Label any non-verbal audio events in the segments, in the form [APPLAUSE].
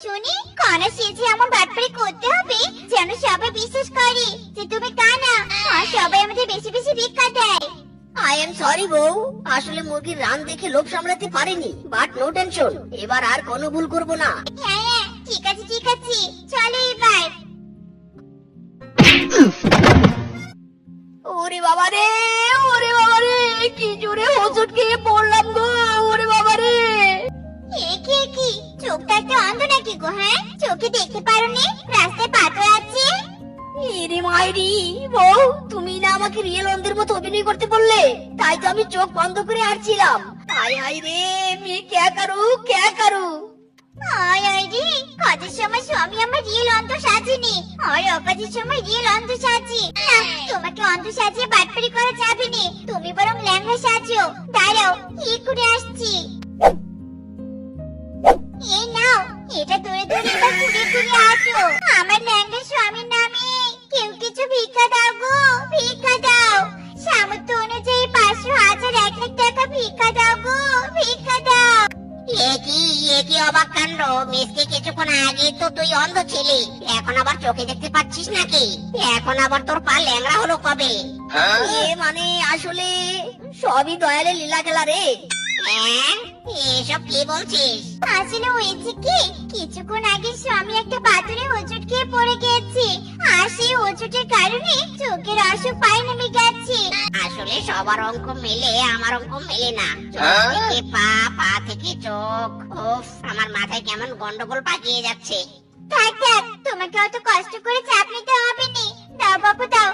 শুনি কনা সেজে এমন বাটপারি করতে হবে যেন সবাই বিশ্বাস করে যে তুমি কানা। আর সবাই আমাদের বেশি বেশি ভিক্ষা দেয়। আই এম সরি বউ। আসলে মুরগির রান দেখে লোভ সামলাতে পারিনি বাট নো টেনশন এবার আর কোনো ভুল করব না। হ্যাঁ হ্যাঁ ঠিক আছে ঠিক আছে। চলো এবার। ওরে বাবা রে ওরে বাবা রে কি জোরে হোঁচট খেয়ে পড়লাম গো ওরে বাবা কি চোখটা অন্ধ নাকি গো হ্যাঁ? চোখে দেখতে পারো নি রাস্তায় পাথর আছে এরে মাইরি বউ তুমি না আমাকে রিয়েল অন্ধের মতো অভিনয় করতে বললে? তাই তো আমি চোখ বন্ধ করে আসছিলাম হাই হাই রে মে ক্যা করু ক্যা করু? আয় আয় রে কাজের সময় স্বামী আমার রিয়েল অন্ধ সাজেনি। আর অকাজের সময় রিয়েল অন্ধ সাজি। না তোমাকে অন্ধ সাজিয়ে বাটপারি করা যাবে না তুমি বরং ল্যাংড়া সাজো। দাঁড়াও কি করে আসছি। এটা ধরে ধরে এবার ঘুরে ঘুরে আসো। আমার ল্যাংড়া স্বামীর নামে কেউ কিছু ভিক্ষা দাও গো ভিক্ষা দাও। সামর্থ্য অনুযায়ী পাঁচশো হাজার এক লাখ টাকা ভিক্ষা দাও গো ভিক্ষা দাও। একই একই অবাক কাণ্ড? মিসকে কিছুক্ষণ আগে তো তুই অন্ধ ছিলি এখন আবার চোখে দেখতে পাচ্ছিস নাকি? এখন আবার তোর পা ল্যাংড়া হলো কবে? এ মানে আসলে সবই দয়ালে লীলা খেলা রে। হ্যাঁ? এসব কি বলছিস? আসলে হয়েছে কি? কিছুক্ষণ আগে স্বামী একটা পাথরে হোঁচট খেয়ে পড়ে গেছে। আর সেই হোঁচটের কারণে চোখের অসুখ পায়ে নেমে গেছে। আসলে সবার অঙ্ক মেলে আমার অঙ্ক মেলে না। চোখ থেকে পা পা থেকে চোখ। উফ আমার মাথায় কেমন গন্ডগোল পাকিয়ে যাচ্ছে। থাক থাক তোমাকে অত কষ্ট করে চাপ নিতে হবে না। দাও বাবু দাও।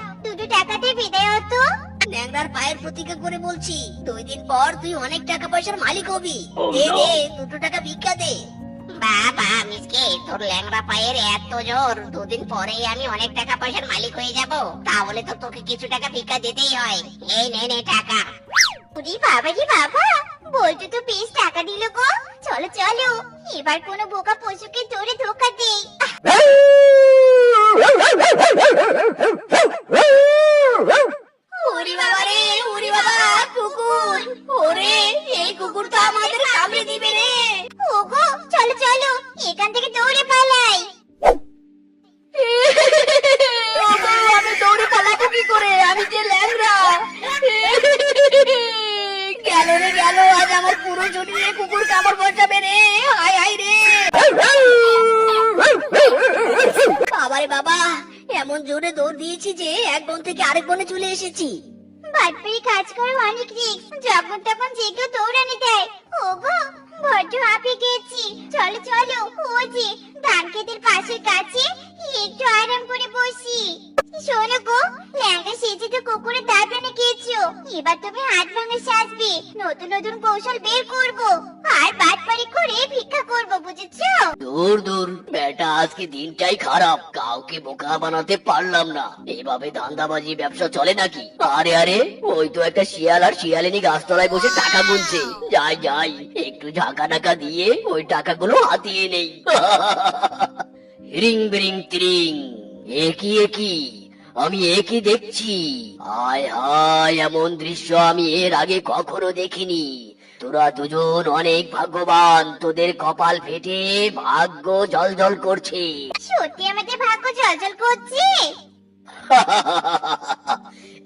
পায়ের প্রতিজ্ঞা করে বলছি দুই দিন পর তুই অনেক টাকা পয়সার মালিক হবি। দে দে দুটো টাকা ভিক্ষা দে। বাবা মিসকে তোর ল্যাংড়া পায়ের এত জোর দুদিন পরেই আমি অনেক টাকা পয়সার মালিক হয়ে যাব। তাহলে তো তোকে কিছু টাকা ভিক্ষা দিতেই হয়। এই নে নে টাকা। বাবা রে বাবা বলতে তো বেশ টাকা দিল গো। চলো চলো এবার কোনো বোকা পশুকে ধরে ধোকা দেই আমার কুকুর কামড় বসাবে রে? হাই হাই রে। বাবারে বাবা, এমন জোরে দৌড় দিয়েছি যে এক বন থেকে আরেক বনে চলে এসেছি। বাটপাড়ি কাজ করে অনেক রিস্ক যখন তখন যে কেউ দৌড়ানি দেয়। ওগো, বড্ড হাঁপিয়ে গেছি। চলো চলো, ও ধান ক্ষেতের পাশে কাছে একটু আরাম করে বসি। শোনো গো ল্যাঙ্গা সেজে কুকুরের দাঁত ভেঙে গিয়েছো এবার তুমি হাত ভাঙা সাজবে। নতুন নতুন কৌশল বের করব। আর বাটপাড়ি করে ভিক্ষা করব, বুঝেছ? দূর দূর। বেটা, আজকে দিনটাই খারাপ। কাউকে বোকা বানাতে পারলাম না। এভাবে ধান্দাবাজি ব্যবসা চলে নাকি? আরে আরে, ওই তো একটা শিয়াল আর শিয়ালিনী গাছতলায় বসে টাকা গুনছে। যাই যাই, একটু ঝাঁকা টাকা দিয়ে ওই টাকাগুলো হাতিয়ে নেই। [LAUGHS] রিং বিরিং, তিরিং। একই একই। আমি একই দেখছি? আয় হায় এমন দৃশ্য আমি এর আগে কখনো দেখিনি। তোরা দুজন অনেক ভাগ্যবান তোদের কপাল ফেটে ভাগ্য জল করছে। সত্যি আমাদের ভাগ্য জলজল করছে? [LAUGHS]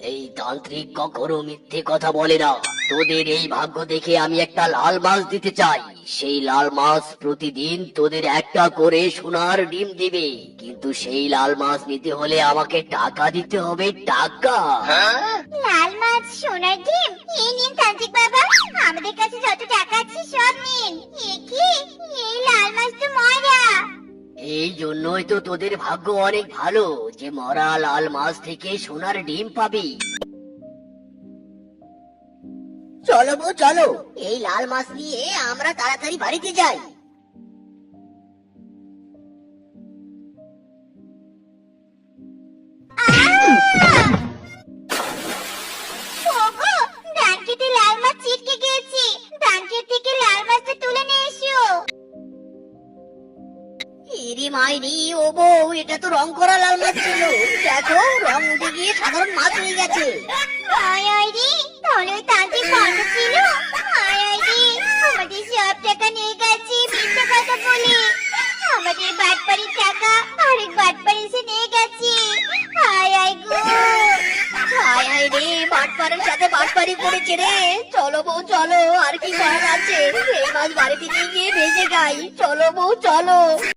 এই তান্ত্রিক কখনো মিথ্যে কথা বলে না। তোদের এই ভাগ্য দেখে আমি একটা লাল মাছ দিতে চাই। সেই লাল মাছ প্রতিদিন তোদের একটা করে সোনার ডিম দিবে। কিন্তু সেই লাল মাছ নিতে হলে আমাকে টাকা দিতে হবে টাকা। লাল মাছ সোনার ডিম? এই জন্যই তো তোদের ভাগ্য অনেক ভালো যে মরা লাল মাছ থেকে সোনার ডিম পাবি। চলো বউ চলো। এই লাল মাছ নিয়ে আমরা তাড়াতাড়ি বাড়িতে যাই। লাল মাছ ছিটকে গেছে ধান ক্ষেত থেকে মাইরি ও বউ এটা তো রং করা লাল মাছ ছিল। দেখো রং উঠে গিয়ে সাধারণ মাছ হয়ে গেছে। আয় তাহলে ওই তান্ত্রিক পাল্টা ছিল। আয় আমাদের সব টাকা নিয়ে গেছি মিথ্যা কথা বলে। আমাদের বাটপাড়ির টাকা আরেক বাটপাড়ি এসে নিয়ে গেছি। আয় আয় গো। আয় আয় রে বাটপাড়ের সাথে বাটপাড়ি করেছে রে। চলো বউ চলো আর কি করার আছে। এই মাছ বাড়িতে নিয়ে গিয়ে ভেজে গাই চলো বউ চলো।